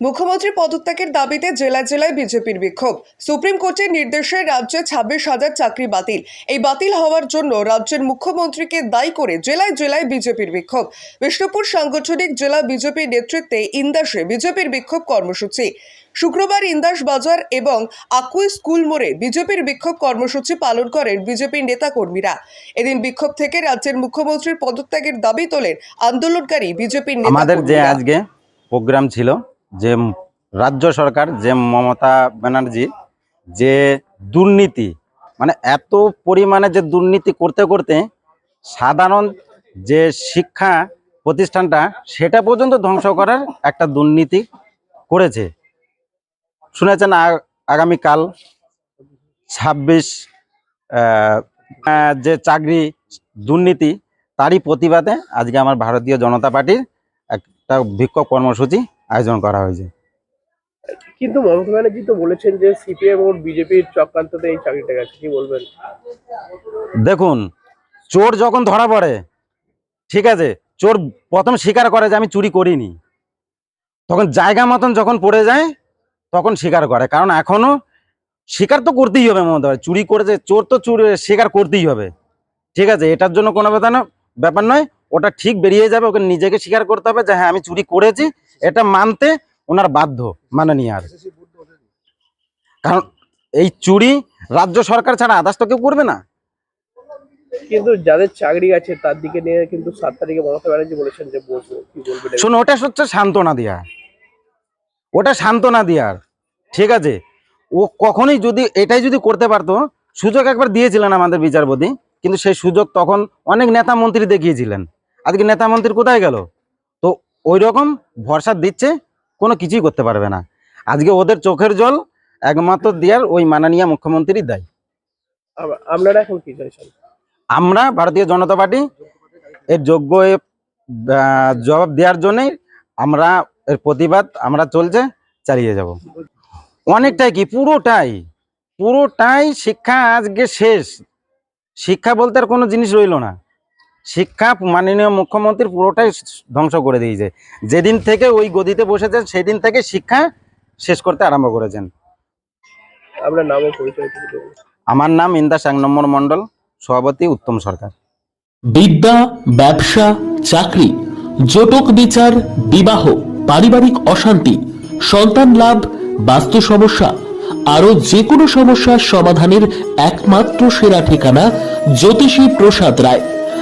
মুখ্যমন্ত্রী পদত্যাগের দাবিতে জেলায় জেলায় বিজেপির বিক্ষোভ। সুপ্রিম কোর্টের নির্দেশে রাজ্যে ছাব্বিশ হাজার চাকরি বাতিল। এই বাতিল হওয়ার জন্য রাজ্যের মুখ্যমন্ত্রীকে দায়ী করে জেলায় জেলায় বিজেপির বিক্ষোভ। বিষ্ণুপুর সাংগঠনিক জেলা বিজেপির নেতৃত্বে ইন্দাসে বিজেপির বিক্ষোভ কর্মসূচি। শুক্রবার ইন্দাস বাজার এবং আকুই স্কুল মোড়ে বিজেপির বিক্ষোভ কর্মসূচি পালন করেন বিজেপির নেতাকর্মীরা। এদিন বিক্ষোভ থেকে রাজ্যের মুখ্যমন্ত্রীর পদত্যাগের দাবি তোলেন আন্দোলনকারী বিজেপির আমাদের যে আজকে প্রোগ্রাম ছিল যে রাজ্য সরকার যে মমতা ব্যানার্জি, যে দুর্নীতি মানে এত পরিমাণে যে দুর্নীতি করতে করতে সাধারণ যে শিক্ষা প্রতিষ্ঠানটা, সেটা পর্যন্ত ধ্বংস করার একটা দুর্নীতি করেছে। শুনেছেন আগামীকাল ছাব্বিশ যে চাকরি দুর্নীতি, তারই প্রতিবাদে আজকে আমার ভারতীয় জনতা পার্টির একটা বিক্ষোভ কর্মসূচি আয়োজন করা হয়েছে। কিন্তু মমতা ব্যানার্জি তো বলেছেন যে সিপিএম ও বিজেপির চক্রান্ততে এই চাকরিটা গেছে। কি বলবেন? দেখুন চোর যখন ধরা পড়ে ঠিক আছে চোর প্রথম স্বীকার করে যে আমি চুরি করিনি। তখন জায়গা মতন যখন পড়ে যায় তখন স্বীকার করে। কারণ এখনও স্বীকার তো করতেই হবে মমতা। চুরি করেছে চোর তো চুরি স্বীকার করতেই হবে। ঠিক আছে এটার জন্য কোনো ব্যাপার না- ব্যাপার নয় ওটা ঠিক বেরিয়ে যাবে ওকে নিজেকে স্বীকার করতে হবে যে হ্যাঁ আমি চুরি করেছি এটা মানতে ওনার বাধ্য মানে নিয়ে আর। কারণ এই চুরি রাজ্য সরকার ছাড়া আদার্স তো কেউ করবে না। কিন্তু যাদের চাকরি আছে তার দিকে নিয়ে কিন্তু সাত তারিখে মমতা ব্যানার্জি বলেছেন যে বসবো কি বলবেন শোনো ওটা হচ্ছে সান্ত্বনা দেওয়া ওটা সান্ত্বনা দেওয়ার ঠিক আছে? ও কখনোই যদি এটাই যদি করতে পারতো সুযোগ একবার দিয়েছিলেন আমাদের বিচারপতি কিন্তু সেই সুযোগ তখন অনেক নেতা মন্ত্রী দেখিয়েছিলেন। আজকে নেতা মন্ত্রী কোথায় গেল? ওই রকম ভরসা দিচ্ছে কোনো কিছুই করতে পারবে না। আজকে ওদের চোখের জল একমাত্র দেওয়ার ওই মাননীয় মুখ্যমন্ত্রী দেয়। আপনারা এখন কি চাইছেন? আমরা ভারতীয় জনতা পার্টি এর যোগ্য জবাব দেওয়ার জন্যই আমরা এর প্রতিবাদ আমরা চলছে চালিয়ে যাব। অনেকটাই কি? পুরোটাই। পুরোটাই শিক্ষা আজকে শেষ। শিক্ষা বলতে আর কোনো জিনিস রইল না। শিক্ষা মাননীয় মুখ্যমন্ত্রী পুরোটাই ধ্বংস করে দিয়েছে। যেদিন থেকে ওই গদিতে বসেছেন সেদিন থেকে শিক্ষা শেষ করতে আরম্ভ করেছেন। আপনার নাম পরিচয় আমার নাম ইন্দাস এক নম্বর মণ্ডল সভাপতি উত্তম সরকার। বিদ্যা ব্যবসা চাকরি জটক বিচার বিবাহ পারিবারিক অশান্তি সন্তান লাভ বাস্তু সমস্যা আরও যে কোনো সমস্যার সমাধানের একমাত্র সেরা ঠিকানা জ্যোতিষী প্রসাদ রায়।